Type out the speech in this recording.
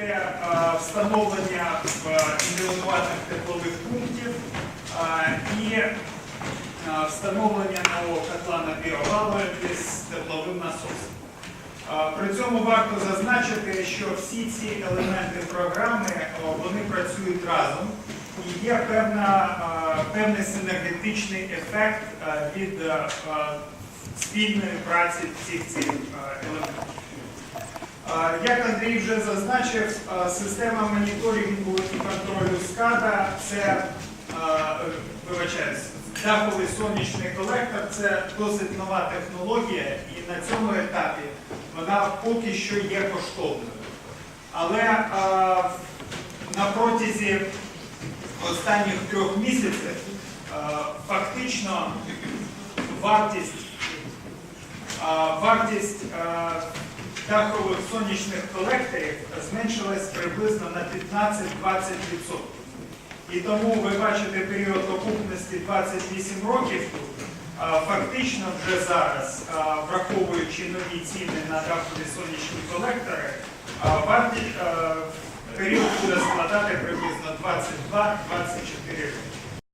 це е, встановлення індивідуальних теплових пунктів і е, встановлення нового котла на біовалові з тепловим насосом. При цьому варто зазначити, що всі ці елементи програми е, вони працюють разом і є певна, певний синергетичний ефект від спільної праці всіх цих елементів. Як Андрій вже зазначив, система моніторингу і контролю СКАДА це вибачаюсь, даховий сонячний колектор це досить нова технологія, і на цьому етапі вона поки що є коштовною. Але на протязі останніх трьох місяців фактично вартість Вартість дахових сонячних колекторів зменшилась приблизно на 15-20%. І тому ви бачите період окупності 28 років. Фактично вже зараз, враховуючи нові ціни на дахові сонячні колектори, період буде складати приблизно 22-24 роки.